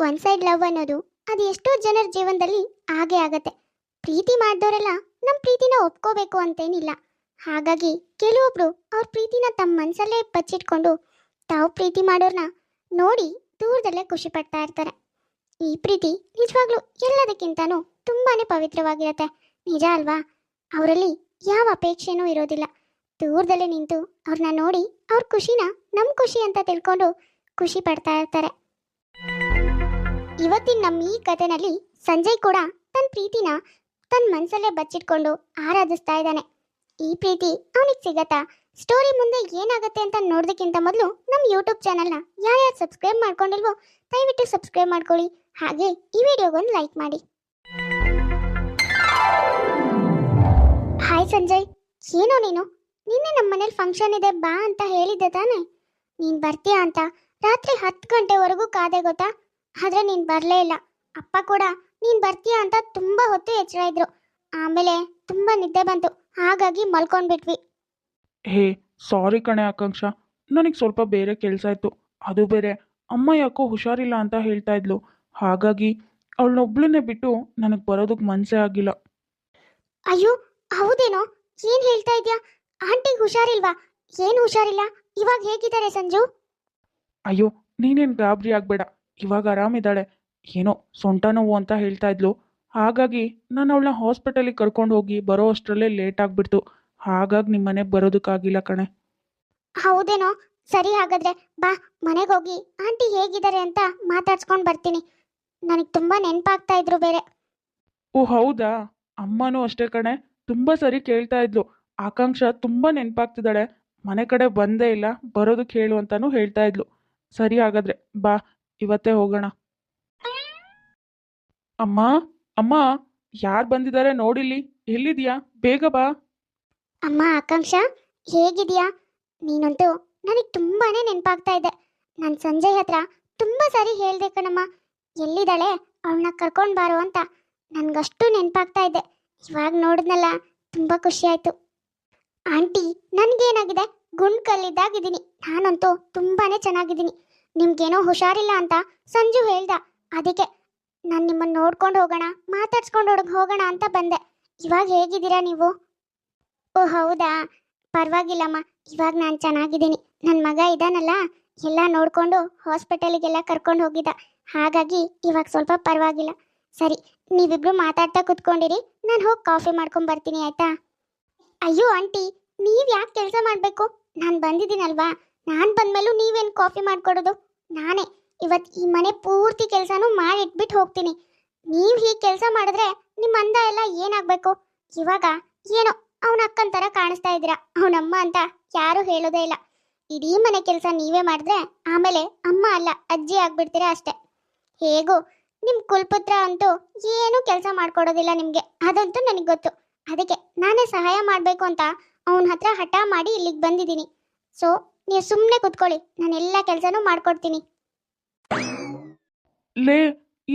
One side love ಅನ್ನೋದು ಅದು ಎಷ್ಟೋ ಜನರ ಜೀವನದಲ್ಲಿ ಹಾಗೆ ಆಗತ್ತೆ. ಪ್ರೀತಿ ಮಾಡಿದವರೆಲ್ಲ ನಮ್ಮ ಪ್ರೀತಿನ ಒಪ್ಕೋಬೇಕು ಅಂತೇನಿಲ್ಲ. ಹಾಗಾಗಿ ಕೆಲವೊಬ್ರು ಅವ್ರ ಪ್ರೀತಿನ ತಮ್ಮ ಮನಸ್ಸಲ್ಲೇ ಬಚ್ಚಿಟ್ಕೊಂಡು ತಾವು ಪ್ರೀತಿ ಮಾಡೋರ್ನ ನೋಡಿ ದೂರದಲ್ಲೇ ಖುಷಿ ಪಡ್ತಾ ಇರ್ತಾರೆ. ಈ ಪ್ರೀತಿ ನಿಜವಾಗ್ಲೂ ಎಲ್ಲದಕ್ಕಿಂತನೂ ತುಂಬಾ ಪವಿತ್ರವಾಗಿರತ್ತೆ. ನಿಜ ಅಲ್ವಾ? ಅವರಲ್ಲಿ ಯಾವ ಅಪೇಕ್ಷೆನೂ ಇರೋದಿಲ್ಲ. ದೂರದಲ್ಲೇ ನಿಂತು ಅವ್ರನ್ನ ನೋಡಿ ಅವ್ರ ಖುಷಿನ ನಮ್ಮ ಖುಷಿ ಅಂತ ತಿಳ್ಕೊಂಡು ಖುಷಿ ಪಡ್ತಾ ಇರ್ತಾರೆ. ಇವತ್ತಿನ ನಮ್ಮ ಈ ಕಥೆನಲ್ಲಿ ಸಂಜಯ್ ಕೂಡ ತನ್ನ ಪ್ರೀತಿನ ತನ್ನ ಮನಸಲ್ಲೇ ಬಚ್ಚಿಟ್ಕೊಂಡು ಆರಾಧಿಸ್ತಾ ಇದ್ದಾನೆ. ಈ ಪ್ರೀತಿ ಅವನಿಗೆ ಸಿಗತ್ತಾ? ಸ್ಟೋರಿ ಮುಂದೆ ಏನಾಗುತ್ತೆ ಅಂತ ನೋಡೋದಕ್ಕಿಂತ ಮೊದಲು ನಮ್ಮ ಯೂಟ್ಯೂಬ್ ಚಾನಲ್ನ ಯಾರ್ಯಾರು ಸಬ್ಸ್ಕ್ರೈಬ್ ಮಾಡ್ಕೊಂಡಿಲ್ವೋ ದಯವಿಟ್ಟು ಸಬ್ಸ್ಕ್ರೈಬ್ ಮಾಡ್ಕೊಳ್ಳಿ. ಹಾಗೆ ಈ ವಿಡಿಯೋಗೊಂದು ಲೈಕ್ ಮಾಡಿ. ಹಾಯ್ ಸಂಜಯ್, ಏನೋ ನೀನು? ನಿನ್ನೆ ನಮ್ಮ ಮನೇಲಿ ಫಂಕ್ಷನ್ ಇದೆ, ಬಾ ಅಂತ ಹೇಳಿದ್ದೆ ತಾನೆ? ನೀನು ಬರ್ತೀಯಾ ಅಂತ? ರಾತ್ರಿ ಹತ್ತು ಗಂಟೆವರೆಗೂ ಕಾದೆ ಗೊತ್ತಾ? ಆದ್ರೆ ನೀನು ಬರಲೇ ಇಲ್ಲ. ಅಪ್ಪ ಕೂಡ ನೀನು ಬರ್ತೀಯಾ ಅಂತ ತುಂಬ ಹೊತ್ತು ಎಚ್ಚರ ಇದ್ರು. ಆಮೇಲೆ ತುಂಬ ನಿದ್ದೆ ಬಂತು. ಹಾಗಾಗಿ ಮಲ್ಕೊಂಡ್ಬಿಟ್ವಿ. ಹೇ ಸಾರಿ ಕಣೆ ಆಕಾಂಕ್ಷ. ನನಗೆ ಸ್ವಲ್ಪ ಬೇರೆ ಕೆಲಸ ಇತ್ತು. ಅದು ಬೇರೆ. ಅಮ್ಮ ಯಾಕೋ ಹುಷಾರಿಲ್ಲ ಅಂತ ಹೇಳ್ತಾ ಇದ್ಲು. ಹಾಗಾಗಿ ಅವಳನ್ನೊಬ್ಳನ್ನೇ ಬಿಟ್ಟು ನನಗೆ ಬರೋದಕ್ಕೆ ಮನಸ್ಸೇ ಆಗಿಲ್ಲ. ಅಯ್ಯೋ ಹೌದೇನೋ? ಏನು ಹೇಳ್ತಾ ಇದ್ಯಾ? ಆಂಟಿಗೆ ಹುಷಾರಿಲ್ವಾ? ಏನು ಹುಷಾರಿಲ್ಲ? ಇವಾಗ ಹೇಗಿದ್ದಾರೆ ಸಂಜು? ಅಯ್ಯೋ ನೀನೇನು ಗಾಬರಿ ಆಗಬೇಡ. ಇವಾಗ ಆರಾಮಿದ್ದಾಳೆ ಏನೋ ಸೊಂಟ ನೋವು ಅಂತ ಹೇಳ್ತಾ ಇದ್ಲು. ಹಾಗಾಗಿ ನಾನು ಅವಳನ್ನ ಹಾಸ್ಪಿಟಲಿಗೆ ಕರ್ಕೊಂಡು ಹೋಗಿ ಬರೋ ಅಷ್ಟರಲ್ಲೇ ಲೇಟ್ ಆಗಿಬಿಡ್ತು. ಹಾಗಾಗಿ ನಿಮ್ಮ ಮನೆಗೆ ಬರೋದಕ್ಕಾಗಿಲ್ಲ ಕಣೆ. ಹೌದೇನೋ? ಸರಿ ಹಾಗಾದ್ರೆ ಬಾ ಮನೆಗೆ ಹೋಗಿ. ಆಂಟಿ ಹೇಗಿದ್ದಾರೆ ಅಂತ ಮಾತಾಡ್ಸ್ಕೊಂಡು ಬರ್ತೀನಿ. ನನಗೆ ತುಂಬಾ ನೆನಪಾಗ್ತಾ ಇದ್ರು ಬೇರೆ. ಓ ಹೌದಾ? ಅಮ್ಮನೂ ಅಷ್ಟೇ ಕಣೆ. ತುಂಬ ಸರಿ ಕೇಳ್ತಾ ಇದ್ಲು. ಆಕಾಂಕ್ಷ ತುಂಬ ನೆನಪಾಗ್ತಿದ್ದಾಳೆ. ಮನೆ ಕಡೆ ಬಂದೇ ಇಲ್ಲ ಬರೋದಕ್ಕೆ ಹೇಳು ಅಂತಾನೂ ಹೇಳ್ತಾ ಇದ್ಲು. ಸರಿ ಹಾಗಾದ್ರೆ ಬಾ ಇವತ್ತೇ ಹೋಗೋಣ. ಅಮ್ಮ ಅಮ್ಮ, ಯಾರು ಬಂದಿದ್ದಾರೆ ನೋಡಿಲಿ ಎಲ್ಲಿದ್ಯಾ? ಬೇಗ ಬಾ. ಅಮ್ಮ, ಆಕಾಂಕ್ಷ, ಹೇಗಿದ್ಯಾ? ನೀನಂತೂ ನನಗೆ ತುಂಬಾನೇ ನೆನಪಾಗ್ತಾ ಇದೆ. ನಾನು ಸಂಜಯ್ ಹತ್ರ ತುಂಬಾ ಸರಿ ಹೇಳ್ದೆ ಕಣಮ್ಮ. ಎಲ್ಲಿದ್ದಾಳೆ? ಅವಳನ್ನ ಕರ್ಕೊಂಡು ಬಾರೋ ಅಂತ. ನನ್ಗಷ್ಟು ನೆನಪಾಗ್ತಾ ಇದೆ. ಇವಾಗ ನೋಡಿದ್ನಲ್ಲ, ತುಂಬಾ ಖುಷಿ ಆಯ್ತು. ಆಂಟಿ, ನನ್ಗೇನಾಗಿದೆ? ಗುಂಡ್ ಕಲ್ಲಿದ್ದಾಗಿದ್ದೀನಿ ನಾನಂತೂ ತುಂಬಾನೇ ಚೆನ್ನಾಗಿದ್ದೀನಿ. ನಿಮ್ಗೇನೋ ಹುಷಾರಿಲ್ಲ ಅಂತ ಸಂಜು ಹೇಳ್ದ. ಅದಕ್ಕೆ ನಾನು ನಿಮ್ಮನ್ನು ನೋಡ್ಕೊಂಡು ಹೋಗೋಣ, ಮಾತಾಡ್ಸ್ಕೊಂಡು ಹೊರಗೆ ಹೋಗೋಣ ಅಂತ ಬಂದೆ. ಇವಾಗ ಹೇಗಿದ್ದೀರಾ ನೀವು? ಓ, ಹೌದಾ? ಪರವಾಗಿಲ್ಲಮ್ಮ. ಇವಾಗ ನಾನು ಚೆನ್ನಾಗಿದ್ದೀನಿ. ನನ್ನ ಮಗ ಇದ್ದಾನಲ್ಲ ಎಲ್ಲ ನೋಡಿಕೊಂಡು ಹಾಸ್ಪಿಟಲಿಗೆಲ್ಲ ಕರ್ಕೊಂಡು ಹೋಗಿದ್ದ. ಹಾಗಾಗಿ ಇವಾಗ ಸ್ವಲ್ಪ ಪರವಾಗಿಲ್ಲ. ಸರಿ, ನೀವಿಬ್ರು ಮಾತಾಡ್ತಾ ಕುತ್ಕೊಂಡಿರಿ. ನಾನು ಹೋಗಿ ಕಾಫಿ ಮಾಡ್ಕೊಂಡು ಬರ್ತೀನಿ, ಆಯ್ತಾ? ಅಯ್ಯೋ, ಆಂಟಿ ನೀವು ಯಾಕೆ ಕೆಲಸ ಮಾಡಬೇಕು? ನಾನು ಬಂದಿದ್ದೀನಲ್ವಾ? ನಾನು ಬಂದ್ಮೇಲೂ ನೀವೇನು ಕಾಫಿ ಮಾಡಿಕೊಡೋದು? ನಾನೇ. ಇವತ್ತು ಈ ಮನೆ ಪೂರ್ತಿ ಕೆಲಸನೂ ಮಾಡಿಟ್ಬಿಟ್ಟು ಹೋಗ್ತೀನಿ. ನೀವು ಹೀಗೆ ಕೆಲಸ ಮಾಡಿದ್ರೆ ನಿಮ್ಮ ಅಂದ ಎಲ್ಲ ಏನಾಗಬೇಕು? ಇವಾಗ ಏನೋ ಅವನ ಅಕ್ಕನ ಥರ ಕಾಣಿಸ್ತಾ ಇದ್ದೀರಾ? ಅವನಮ್ಮ ಅಂತ ಯಾರೂ ಹೇಳೋದೇ ಇಲ್ಲ. ಇಡೀ ಮನೆ ಕೆಲಸ ನೀವೇ ಮಾಡಿದ್ರೆ ಆಮೇಲೆ ಅಮ್ಮ ಅಲ್ಲ, ಅಜ್ಜಿ ಆಗ್ಬಿಡ್ತೀರಾ ಅಷ್ಟೇ. ಹೇಗೂ ನಿಮ್ಮ ಕುಲ್ಪುತ್ರ ಅಂತೂ ಏನೂ ಕೆಲಸ ಮಾಡ್ಕೊಡೋದಿಲ್ಲ ನಿಮಗೆ. ಅದಂತೂ ನನಗೆ ಗೊತ್ತು. ಅದಕ್ಕೆ ನಾನೇ ಸಹಾಯ ಮಾಡಬೇಕು ಅಂತ ಅವನ ಹತ್ರ ಹಠ ಮಾಡಿ ಇಲ್ಲಿಗೆ ಬಂದಿದ್ದೀನಿ. ಸೊ ನೀವು ಸುಮ್ಮನೆ ಕುತ್ಕೊಳ್ಳಿ. ನಾನು ಎಲ್ಲ ಕೆಲಸನೂ ಮಾಡ್ಕೊಡ್ತೀನಿ. ಲೇ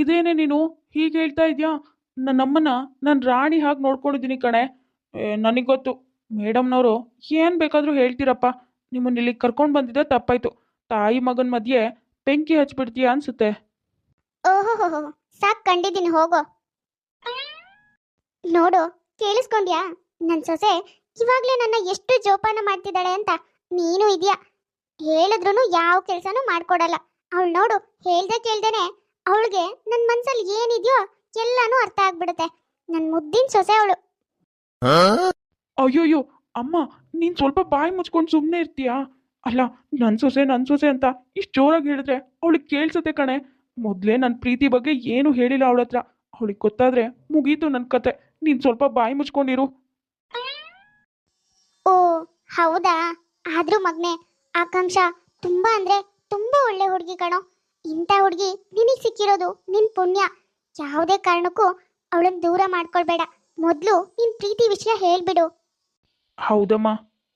ಇದೇನೆ ನೀನು? ಹೀಗೆ ಹೇಳ್ತಾ ಇದೆಯಾ? ನನ್ನಮ್ಮನ ನಾನು ರಾಣಿ ಹಾಗೆ ನೋಡ್ಕೊಂಡಿದ್ದೀನಿ ಕಣೆ. ನನಗೆ ಗೊತ್ತು. ಮೇಡಮ್ನವರು ಏನು ಬೇಕಾದರೂ ಹೇಳ್ತೀರಪ್ಪ. ನಿಮ್ಮನ್ನ ಇಲ್ಲಿಗೆ ಕರ್ಕೊಂಡು ಬಂದಿದ್ದೆ ತಪ್ಪಾಯ್ತು. ತಾಯಿ ಮಗನ ಮಧ್ಯೆ ಬೆಂಕಿ ಹಚ್ಚಿಬಿಡ್ತೀಯ ಅನ್ಸುತ್ತೆ. ಓಹೋ ಸಾಕ್ ಕಂಡಿದ್ದೀನಿ ಹೋಗೋ. ನೋಡು ಕೇಳಿಸ್ಕೊಂಡ್ಯಾ? ನನ್ನ ಸೊಸೆ ಇವಾಗ್ಲೇ ನನ್ನ ಎಷ್ಟು ಜೋಪಾನ ಮಾಡ್ತಿದ್ದಾಳೆ ಅಂತ. ನೀನು ಇದೆಯಾ? ಹೇಳಿದ್ರು ಯಾವ ಕೆಲಸನೂ ಮಾಡ್ಕೊಡಲ್ಲ. ಅವಳು ನೋಡು ಹೇಳ್ದೆ ಕೇಳ್ದೇನೆ ಅವಳಿಗೆ ನನ್ನ ಮನ್ಸಲ್ಲಿ ಏನಿದೆಯೋ ಎಲ್ಲಾನು ಅರ್ಥ ಆಗ್ಬಿಡುತ್ತೆ. ನನ್ನ ಮುದ್ದಿನ ಸೊಸೆ ಅವಳು. ಅಯ್ಯೋಯ್ಯೋ ಅಮ್ಮ ನೀನ್ ಸ್ವಲ್ಪ ಬಾಯಿ ಮುಚ್ಕೊಂಡು ಸುಮ್ಮನೆ ಇರ್ತೀಯಾ? ಅಲ್ಲ ನನ್ ಸೊಸೆ ನನ್ ಸೊಸೆ ಅಂತ ಇಷ್ಟು ಜೋರಾಗಿ ಹೇಳಿದ್ರೆ ಅವಳಿಗೆ ಕೇಳ್ಸತ್ತೆ ಕಣೆ. ಮೊದಲೇ ನನ್ನ ಪ್ರೀತಿ ಬಗ್ಗೆ ಏನು ಹೇಳಿಲ್ಲ ಅವಳ ಹತ್ರ. ಅವಳಿಗೆ ಗೊತ್ತಾದ್ರೆ ಮುಗೀತು ನನ್ನ ಕತೆ. ನೀನ್ ಸ್ವಲ್ಪ ಬಾಯಿ ಮುಚ್ಕೊಂಡಿರು. ಓ ಹೌದಾ? ಆದ್ರೂ ಮಗ್ನೆ ಆಕಾಂಕ್ಷ ತುಂಬಾ ಅಂದ್ರೆ ತುಂಬಾ ಒಳ್ಳೆ ಹುಡುಗಿ ಕಣೋ. ಇಂಥ ಹುಡುಗಿ ನಿನಗೆ ಸಿಕ್ಕಿರೋದು ನಿನ್ ಪುಣ್ಯ. ಯಾವುದೇ ಕಾರಣಕ್ಕೂ ಅವಳನ್ನ ದೂರ ಮಾಡ್ಕೊಳ್ಬೇಡ. ಮೊದಲು ನಿನ್ ಪ್ರೀತಿ ವಿಷಯ ಹೇಳ್ಬಿಡು. ಹೌದಮ್ಮ.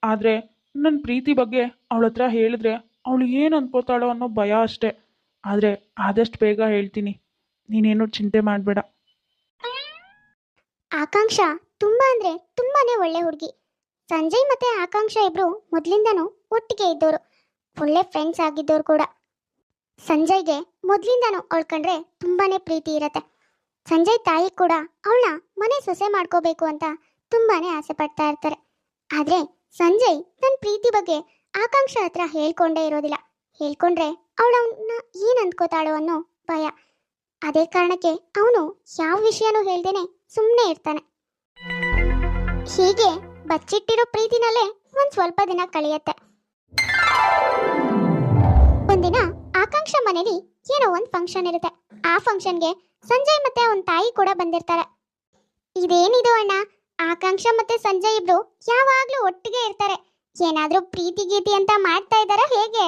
ಆದ್ರೆ ನನ್ನ ಪ್ರೀತಿ ಬಗ್ಗೆ ಅವಳ ಹತ್ರ ಹೇಳಿದ್ರೆ ಅವಳು ಏನು ಅನ್ಕೋತಾಳೋ ಅನ್ನೋ ಭಯ ಅಷ್ಟೇ. ಆದರೆ ಆದಷ್ಟು ಬೇಗ ಹೇಳ್ತೀನಿ. ನೀನೇನು ಚಿಂತೆ ಮಾಡಬೇಡ. ಆಕಾಂಕ್ಷ ತುಂಬಾ ಅಂದ್ರೆ ತುಂಬಾನೇ ಒಳ್ಳೆ ಹುಡುಗಿ. ಸಂಜಯ್ ಮತ್ತೆ ಆಕಾಂಕ್ಷ ಇಬ್ರು ಮೊದ್ಲಿಂದನೂ ಒಟ್ಟಿಗೆ ಇದ್ದವರು ಒಳ್ಳೆ ಫ್ರೆಂಡ್ಸ್ ಆಗಿದ್ದವ್ರು ಕೂಡ. ಸಂಜಯ್ಗೆ ಮೊದ್ಲಿಂದನೂ ಅವಳ ಕಂಡ್ರೆ ತುಂಬಾನೇ ಪ್ರೀತಿ ಇರತ್ತೆ. ಸಂಜಯ್ ತಾಯಿ ಕೂಡ ಅವಳನ್ನ ಮನೆ ಸೊಸೆ ಮಾಡ್ಕೋಬೇಕು ಅಂತ ತುಂಬಾನೇ ಆಸೆ ಪಡ್ತಾ ಇರ್ತಾರೆ. ಆದ್ರೆ ಸಂಜಯ್ ತನ್ನ ಪ್ರೀತಿ ಬಗ್ಗೆ ಆಕಾಂಕ್ಷ ಹತ್ರ ಹೇಳ್ಕೊಂಡೇ ಇರೋದಿಲ್ಲ. ಹೇಳ್ಕೊಂಡ್ರೆ ಅವಳವನ್ನ ಏನ್ ಅಂದ್ಕೋತಾಳೋ ಅನ್ನೋ ಭಯ. ಅದೇ ಕಾರಣಕ್ಕೆ ಅವನು ಯಾವ ವಿಷಯನೂ ಹೇಳ್ದೇನೆ ಸುಮ್ಮನೆ ಇರ್ತಾನೆ. ಹೀಗೆ ಬಚ್ಚಿಟ್ಟಿರೋ ಪ್ರೀತಿನಲ್ಲೇ ಒಂದ್ ಸ್ವಲ್ಪ ದಿನ ಕಳೆಯತ್ತೆ. ಒಂದಿನ ಆಕಾಂಕ್ಷ ಮನೇಲಿ ಏನೋ ಒಂದ್ ಫಂಕ್ಷನ್ ಇರುತ್ತೆ. ಆ ಫಂಕ್ಷನ್ಗೆ ಸಂಜಯ್ ಮತ್ತೆ ಅವನ್ ತಾಯಿ ಕೂಡ ಬಂದಿರ್ತಾರೆ. ಇದೇನಿದು ಅಣ್ಣ? ಆಕಾಂಕ್ಷ ಮತ್ತೆ ಸಂಜಯ್ ಇಬ್ರು ಯಾವಾಗ್ಲೂ ಒಟ್ಟಿಗೆ ಇರ್ತಾರೆ. ಏನಾದ್ರೂ ಪ್ರೀತಿ ಗೀತಿ ಅಂತ ಮಾಡ್ತಾ ಇದಾರ ಹೇಗೆ?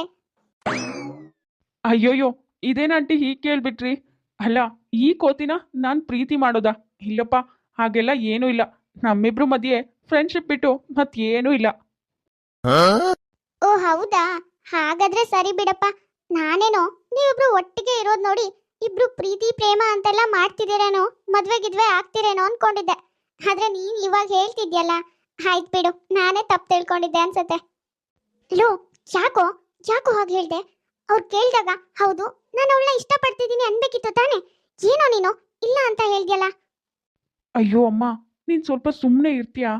ಅಯ್ಯೋಯ್ಯೋ ಇದೇನಂಟಿ ಹೀಗೆ ಕೇಳ್ಬಿಟ್ರಿ? ಅಲ್ಲ, ಈ ಕೋತಿನ ನಾನು ಪ್ರೀತಿ ಮಾಡೋದಾ? ಇಲ್ಲಪ್ಪ, ಹಾಗೆಲ್ಲ ಏನೂ ಇಲ್ಲ. ನಮ್ಮಿಬ್ರು ಮಧ್ಯೆ ಫ್ರೆಂಡ್ಶಿಪ್ ಬಿಟ್ಟು ಮತ್ತೇನೂ ಇಲ್ಲ. ಓ ಹೌದಾ? ಹಾಗಾದ್ರೆ ಸರಿ ಬಿಡಪ್ಪ. ನಾನೇನೋ ನೀವಿಬ್ರು ಒಟ್ಟಿಗೆ ಇರೋದ್ ನೋಡಿ ಇಬ್ರು ಪ್ರೀತಿ ಪ್ರೇಮ ಅಂತೆಲ್ಲ ಮಾಡ್ತಿದ್ದೀರೇನೋ ಮದ್ವೆ ಗಿದ್ವೆ ಆಗ್ತಿರೇನೋ ಅನ್ಕೊಂಡಿದ್ದೆ. ಆದ್ರೆ ನೀನ್ ಇವಾಗ ಹೇಳ್ತಿದ್ಯಲ್ಲ ಆಯ್ತ್ ಬಿಡು ನಾನೇ ತಪ್ಪು ತಿಳ್ಕೊಂಡಿದ್ದೆ ಅನ್ಸತ್ತೆ. ಲೋ ಯಾಕೋ ಯಾಕೋ ಹಾಗೆ ಹೇಳ್ದೆ? ಅವ್ರು ಕೇಳ್ದಾಗ ಹೌದು ನಾನು ಅವಳನ್ನ ಇಷ್ಟಪಡ್ತಿದ್ದೀನಿ ಅನ್ಬೇಕಿತ್ತು ತಾನೆ. ಏನೋ ನೀನು ಇಲ್ಲ ಅಂತ ಹೇಳ್ದ್ಯಲ್ಲ? ಅಯ್ಯೋ ಅಮ್ಮ ನೀನ್ ಸ್ವಲ್ಪ ಸುಮ್ಮನೆ ಇರ್ತೀಯಾ?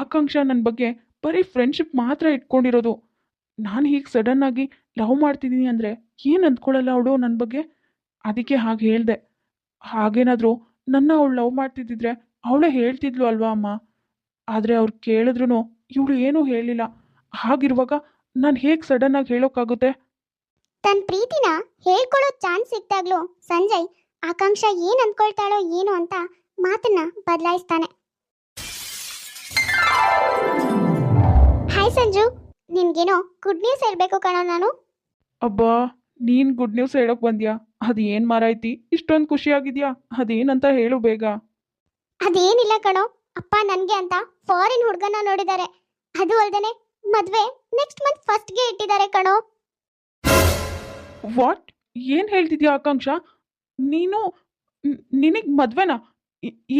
ಆಕಾಂಕ್ಷ ನನ್ನ ಬಗ್ಗೆ ಬರೀ ಫ್ರೆಂಡ್ಶಿಪ್ ಮಾತ್ರ ಇಟ್ಕೊಂಡಿರೋದು. ನಾನು ಹೀಗೆ ಸಡನ್ ಆಗಿ ಲವ್ ಮಾಡ್ತಿದ್ದೀನಿ ಅಂದರೆ ಏನು ಅಂದ್ಕೊಳ್ಳಲ್ಲ ಅವಳು ನನ್ನ ಬಗ್ಗೆ? ಅದಕ್ಕೆ ಹಾಗೆ ಹೇಳ್ದೆ. ಹಾಗೇನಾದರೂ ನನ್ನ ಅವಳು ಲವ್ ಮಾಡ್ತಿದ್ದಿದ್ರೆ ಅವಳೇ ಹೇಳ್ತಿದ್ಲು ಅಲ್ವಾ ಅಮ್ಮ? ಆದರೆ ಅವ್ರು ಕೇಳಿದ್ರು ಇವಳು ಏನೂ ಹೇಳಿಲ್ಲ. ಹಾಗಿರುವಾಗ ನಾನು ಹೇಗೆ ಸಡನ್ ಆಗಿ ಹೇಳೋಕ್ಕಾಗುತ್ತೆ ತನ್ನ ಪ್ರೀತಿನ ಹೇಳ್ಕೊಳ್ಳೋ ಚಾನ್ಸ್ ಸಿಕ್ತಾಗ್ಲೂ ಸಂಜಯ್, ಆಕಾಂಕ್ಷ ಏನು ಅಂದ್ಕೊಳ್ತಾಳೋ ಏನು ಅಂತ ಮಾತನ್ನ ಬದಲಾಯಿಸ್ತಾನೆ. ನಿನ್ಗೇನೋ ಗುಡ್ ನ್ಯೂಸ್ ಹೇಳ್ಬೇಕು ಕಣೋ ನಾನು. ಅಬ್ಬಾ ನೀನು ಗುಡ್ ನ್ಯೂಸ್ ಹೇಳಕ್ ಬಂದ್ಯಾ? ಅದೇನ್ ಏನು ಮಾರಾಯ್ತಿ? ಇಷ್ಟೊಂದು ಖುಷಿಯಾಗಿದ್ಯಾ? ಅದೇನಂತ ಹೇಳು ಬೇಗ. ಅದೇನಿಲ್ಲ ಕಣೋ ಅಪ್ಪ ನನ್ಗೆ ಅಂತ ಫಾರಿನ್ ಹುಡುಗನ ನೋಡಿದ್ದಾರೆ ಅದು ಅಲ್ದೇನೆ ಮದ್ವೆ ನೆಕ್ಸ್ಟ್ ಮಂತ್ ಫಸ್ಟ್ಗೆ ಇಟ್ಟಿದ್ದಾರೆ ಕಣೋ. ವಾಟ್ ಏನು ಹೇಳ್ತಿದ್ಯಾ ಆಕಾಂಕ್ಷ? ನೀನು ನಿನಗೆ ಮದ್ವೆನಾ?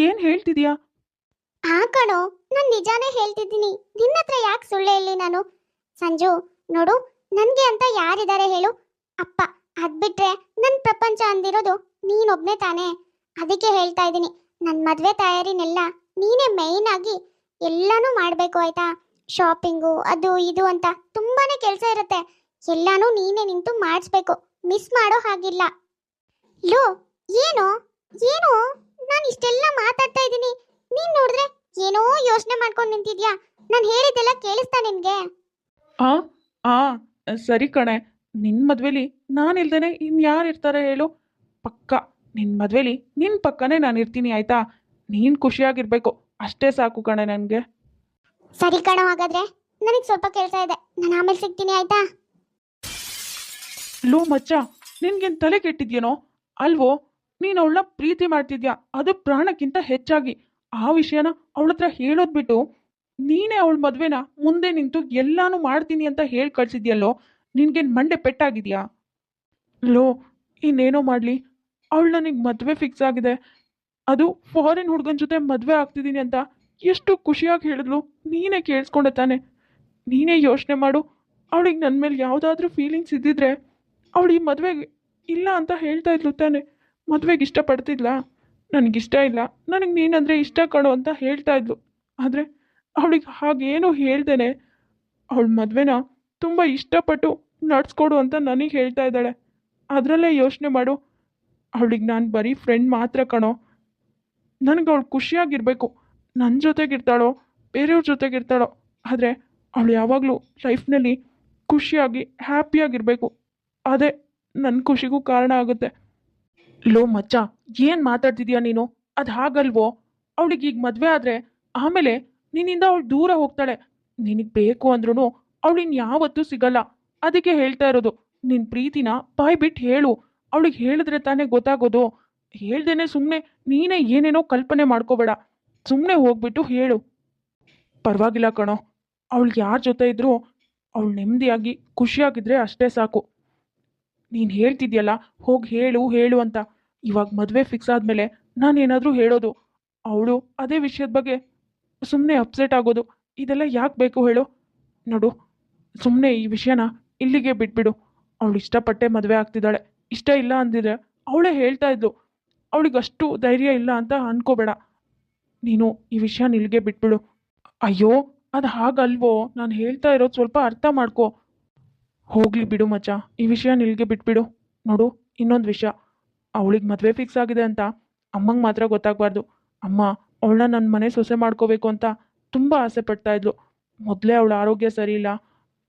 ಏನು ಹೇಳ್ತಿದ್ಯಾ? ಆ ಕಣೋ ನಾನು ನಿಜಾನೇ ಹೇಳ್ತಿದ್ದೀನಿ. ನಿನ್ನತ್ರ ಯಾಕೆ ಸುಳ್ಳು ಇಲ್ಲಿ ನಾನು? ಸಂಜು, ನೋಡು, ನನ್ಗೆ ಅಂತ ಯಾರಿದ್ದಾರೆ ಹೇಳು. ಅಪ್ಪ, ಅದ್ಬಿಟ್ರೆ ನನ್ನ ಪ್ರಪಂಚ ಅಂದಿರೋದು ನೀನೊಬ್ನೇ ತಾನೇ. ಅದಕ್ಕೆ ಹೇಳ್ತಾ ಇದ್ದೀನಿ ನನ್ನ ಮದ್ವೆ ತಯಾರಿನೆಲ್ಲ ನೀನೇ ಮೇಯ್ನ್ ಆಗಿ ಎಲ್ಲಾನು ಮಾಡಬೇಕು ಆಯ್ತಾ? ಶಾಪಿಂಗು ಅದು ಇದು ಅಂತ ತುಂಬಾನೇ ಕೆಲಸ ಇರುತ್ತೆ. ಎಲ್ಲಾನು ನೀನೇ ನಿಂತು ಮಾಡಿಸ್ಬೇಕು ಮಿಸ್ ಮಾಡೋ ಹಾಗಿಲ್ಲ. ಲೋ, ಏನು? ಏನು? ನಾನು ಇಷ್ಟೆಲ್ಲ ಮಾತಾಡ್ತಾ ಇದ್ದೀನಿ. ನೀನ್ ನೋಡಿದ್ರೆ ಏನೋ ಯೋಚನೆ ಮಾಡ್ಕೊಂಡು ನಿಂತಿದ್ಯಾ? ನಾನು ಹೇಳಿದ್ದೆಲ್ಲ ಕೇಳಿಸ್ತಾ ನಿನ್ಗೆ. ಆ ಆ ಸರಿ ಕಣೆ. ನಿನ್ನ ಮದ್ವೆಲಿ ನಾನು ಇಲ್ದೇನೆ ಇನ್ಯಾರು ಇರ್ತಾರೆ ಹೇಳು. ಪಕ್ಕ ನಿನ್ನ ಮದ್ವೆಲಿ ನಿನ್ನ ಪಕ್ಕನೇ ನಾನು ಇರ್ತೀನಿ ಆಯ್ತಾ? ನೀನು ಖುಷಿಯಾಗಿರ್ಬೇಕು. ಅಷ್ಟೇ ಸಾಕು ಕಣೆ ನನಗೆ. ಸರಿ ಕಣ ಹಾಗಾದ್ರೆ ನನಗೆ ಸ್ವಲ್ಪ ಕೆಲಸ ಇದೆ. ನಾನು ಆಮೇಲೆ ಸಿಗ್ತೀನಿ ಆಯ್ತಾ? ಲೋ ಮಚ್ಚ ನಿನ್ಗೇನು ತಲೆ ಕೆಟ್ಟಿದ್ಯೇನೋ? ಅಲ್ವೋ ನೀನು ಅವಳನ್ನ ಪ್ರೀತಿ ಮಾಡ್ತಿದ್ಯಾ? ಅದು ಪ್ರಾಣಕ್ಕಿಂತ ಹೆಚ್ಚಾಗಿ. ಆ ವಿಷಯನ ಅವಳತ್ರ ಹತ್ರ ಹೇಳೋದು ಬಿಟ್ಟು ನೀನೇ ಅವಳ ಮದ್ವೆನ ಮುಂದೆ ನಿಂತು ಎಲ್ಲಾನು ಮಾಡ್ತೀನಿ ಅಂತ ಹೇಳಿ ಕಳ್ಸಿದ್ಯಲ್ಲೋ, ನಿನ್ಗೇನು ಮಂಡೆ ಪೆಟ್ಟಾಗಿದ್ಯಾ? ಲೋ, ಇನ್ನೇನೋ ಮಾಡಲಿ. ಅವಳು ನನಗೆ ಮದುವೆ ಫಿಕ್ಸ್ ಆಗಿದೆ. ಅದು ಫಾರಿನ್ ಹುಡುಗನ ಜೊತೆ ಮದುವೆ ಆಗ್ತಿದ್ದೀನಿ ಅಂತ ಎಷ್ಟು ಖುಷಿಯಾಗಿ ಹೇಳಿದ್ಲು. ನೀನೇ ಕೇಳಿಸ್ಕೊಂಡೆ ತಾನೆ. ನೀನೇ ಯೋಚನೆ ಮಾಡು. ಅವಳಿಗೆ ನನ್ನ ಮೇಲೆ ಯಾವುದಾದ್ರೂ ಫೀಲಿಂಗ್ಸ್ ಇದ್ದಿದ್ರೆ ಅವಳು ಈ ಮದುವೆಗೆ ಇಲ್ಲ ಅಂತ ಹೇಳ್ತಾ ಇದ್ಲು ತಾನೆ. ಮದುವೆಗೆ ಇಷ್ಟಪಡ್ತಿದ್ಲಾ? ನನಗಿಷ್ಟ ಇಲ್ಲ. ನನಗೆ ನೀನಂದರೆ ಇಷ್ಟ ಕಣೋ ಅಂತ ಹೇಳ್ತಾ ಇದ್ಲು. ಆದರೆ ಅವಳಿಗೆ ಹಾಗೇನು ಹೇಳ್ದೇನೆ. ಅವಳ ಮದುವೆನ ತುಂಬ ಇಷ್ಟಪಟ್ಟು ನಡ್ಸ್ಕೊಡು ಅಂತ ನನಗೆ ಹೇಳ್ತಾ ಇದ್ದಾಳೆ. ಅದರಲ್ಲೇ ಯೋಚನೆ ಮಾಡು. ಅವಳಿಗೆ ನಾನು ಬರೀ ಫ್ರೆಂಡ್ ಮಾತ್ರ ಕಣೋ. ನನಗೆ ಅವಳು ಖುಷಿಯಾಗಿರಬೇಕು. ನನ್ನ ಜೊತೆಗಿರ್ತಾಳೋ, ಬೇರೆಯವ್ರ ಜೊತೆಗಿರ್ತಾಳೋ. ಆದರೆ ಅವಳು ಯಾವಾಗಲೂ ಲೈಫ್ನಲ್ಲಿ ಖುಷಿಯಾಗಿ, ಹ್ಯಾಪಿಯಾಗಿರಬೇಕು. ಅದೇ ನನ್ನ ಖುಷಿಗೂ ಕಾರಣ ಆಗುತ್ತೆ. ಲೋ ಮಚ್ಚ, ಏನು ಮಾತಾಡ್ತಿದ್ಯಾ ನೀನು? ಅದು ಹಾಗಲ್ವೋ? ಅವಳಿಗೆ ಈಗ ಮದುವೆ ಆದರೆ ಆಮೇಲೆ ನಿನ್ನಿಂದ ಅವಳು ದೂರ ಹೋಗ್ತಾಳೆ. ನಿನಗೆ ಬೇಕು ಅಂದ್ರೂ ಅವಳು ಇನ್ಯಾವತ್ತೂ ಸಿಗಲ್ಲ. ಅದಕ್ಕೆ ಹೇಳ್ತಾ ಇರೋದು ನಿನ್ನ ಪ್ರೀತಿನ ಬಾಯ್ ಬಿಟ್ಟು ಹೇಳು. ಅವಳಿಗೆ ಹೇಳಿದ್ರೆ ತಾನೇ ಗೊತ್ತಾಗೋದು. ಹೇಳ್ದೇನೆ ಸುಮ್ಮನೆ ನೀನೇ ಏನೇನೋ ಕಲ್ಪನೆ ಮಾಡ್ಕೋಬೇಡ. ಸುಮ್ಮನೆ ಹೋಗ್ಬಿಟ್ಟು ಹೇಳು. ಪರವಾಗಿಲ್ಲ ಕಣೋ. ಅವಳಿಗೆ ಯಾರ ಜೊತೆ ಇದ್ರೂ ಅವಳು ನೆಮ್ಮದಿಯಾಗಿ ಖುಷಿಯಾಗಿದ್ರೆ ಅಷ್ಟೇ ಸಾಕು. ನೀನು ಹೇಳ್ತಿದ್ಯಲ್ಲ, ಹೋಗಿ ಹೇಳು ಹೇಳು ಅಂತ. ಇವಾಗ ಮದುವೆ ಫಿಕ್ಸ್ ಆದಮೇಲೆ ನಾನೇನಾದರೂ ಹೇಳೋದು. ಅವಳು ಅದೇ ವಿಷಯದ ಬಗ್ಗೆ ಸುಮ್ಮನೆ ಅಪ್ಸೆಟ್ ಆಗೋದು. ಇದೆಲ್ಲ ಯಾಕೆ ಬೇಕು ಹೇಳು? ನೋಡು ಸುಮ್ಮನೆ ಈ ವಿಷಯನ ಇಲ್ಲಿಗೆ ಬಿಟ್ಬಿಡು. ಅವಳು ಇಷ್ಟಪಟ್ಟೆ ಮದುವೆ ಆಗ್ತಿದ್ದಾಳೆ. ಇಷ್ಟ ಇಲ್ಲ ಅಂದಿದ್ರೆ ಅವಳೇ ಹೇಳ್ತಾ ಇದ್ಲು. ಅವಳಿಗೆ ಅಷ್ಟು ಧೈರ್ಯ ಇಲ್ಲ ಅಂತ ಅನ್ಕೋಬೇಡ. ನೀನು ಈ ವಿಷಯ ಇಲ್ಲಿಗೆ ಬಿಟ್ಬಿಡು. ಅಯ್ಯೋ, ಅದು ಹಾಗಲ್ವೋ? ನಾನು ಹೇಳ್ತಾ ಇರೋದು ಸ್ವಲ್ಪ ಅರ್ಥ ಮಾಡ್ಕೋ. ಹೋಗ್ಲಿ ಬಿಡು ಮಚ್ಚ, ಈ ವಿಷಯ ನಿಲ್ಗೆ ಬಿಟ್ಬಿಡು. ನೋಡು, ಇನ್ನೊಂದು ವಿಷಯ. ಅವಳಿಗೆ ಮದುವೆ ಫಿಕ್ಸ್ ಆಗಿದೆ ಅಂತ ಅಮ್ಮಂಗೆ ಮಾತ್ರ ಗೊತ್ತಾಗಬಾರ್ದು. ಅಮ್ಮ ಅವಳನ್ನ ನನ್ನ ಮನೆ ಸೊಸೆ ಮಾಡ್ಕೋಬೇಕು ಅಂತ ತುಂಬ ಆಸೆ ಪಡ್ತಾ ಇದ್ಲು. ಮೊದಲೇ ಅವಳ ಆರೋಗ್ಯ ಸರಿ ಇಲ್ಲ.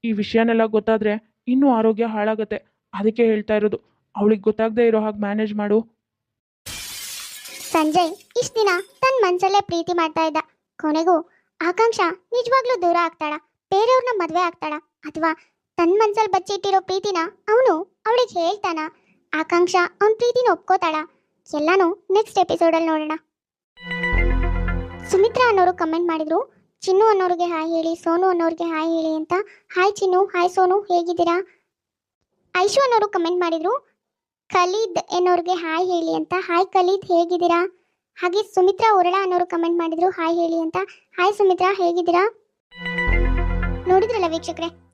ಈ ವಿಷಯನೆಲ್ಲ ಗೊತ್ತಾದರೆ ಇನ್ನೂ ಆರೋಗ್ಯ ಹಾಳಾಗತ್ತೆ. ಅದಕ್ಕೆ ಹೇಳ್ತಾ ಇರೋದು. ಅವಳಿಗೆ ಗೊತ್ತಾಗದೆ ಇರೋ ಹಾಗೆ ಮ್ಯಾನೇಜ್ ಮಾಡು. ಸಂಜಯ್, ಇಷ್ಟ ದಿನ ತನ್ನ ಮನಸಲ್ಲೇ ಪ್ರೀತಿ ಮಾಡ್ತಾ ಇದ್ದ. ಕೊನೆಗೂ ಆಕಾಂಕ್ಷ ನಿಜವಾಗ್ಲೂ ದೂರ ಆಗ್ತಾಳ. ಬೇರೆಯವ್ರನ್ನ ಮದ್ವೆ ಆಗ್ತಾಳ. ಅಥವಾ ತನ್ನ ಮನ್ಸಲ್ಲಿ ಬಚ್ಚಿಟ್ಟಿರೋ ಪ್ರೀತಿನ ಅವನು ಅವಳಿಗೆ ಹೇಳ್ತಾನ. ಆಕಾಂಕ್ಷ ಅವನ ಪ್ರೀತಿನ ಒಪ್ಕೋತಾಳ. ಎಲ್ಲಾನು ನೆಕ್ಸ್ಟ್ ಎಪಿಸೋಡಲ್ಲಿ ನೋಡೋಣ. ಸುಮಿತ್ರಾ ಅನ್ನೋರು ಕಮೆಂಟ್ ಮಾಡಿದ್ರು. ಚಿನ್ನು ಅನ್ನೋರಿಗೆ ಹಾಯ್ ಹೇಳಿ, ಸೋನು ಅನ್ನೋರಿಗೆ ಹಾಯ್ ಹೇಳಿ ಅಂತ. ಹಾಯ್ ಚಿನ್ನು ಹಾಯ್ ಸೋನು, ಹೇಗಿದ್ದೀರಾ? ಐಶು ಅನ್ನೋರು ಕಮೆಂಟ್ ಮಾಡಿದ್ರು. ಖಲೀದ್ ಎನ್ನೋರಿಗೆ ಹಾಯ್ ಹೇಳಿ ಅಂತ. ಹಾಯ್ ಖಲೀದ್, ಹೇಗಿದ್ದೀರಾ? ಹಾಗೆ ಸುಮಿತ್ರಾ ಉರಳ ಅನ್ನೋರು ಕಮೆಂಟ್ ಮಾಡಿದ್ರು ಹಾಯ್ ಹೇಳಿ ಅಂತ. ಹಾಯ್ ಸುಮಿತ್ರಾ, ಹೇಗಿದ್ದೀರಾ? ನೋಡಿದ್ರಲ್ಲ ವೀಕ್ಷಕರೇ?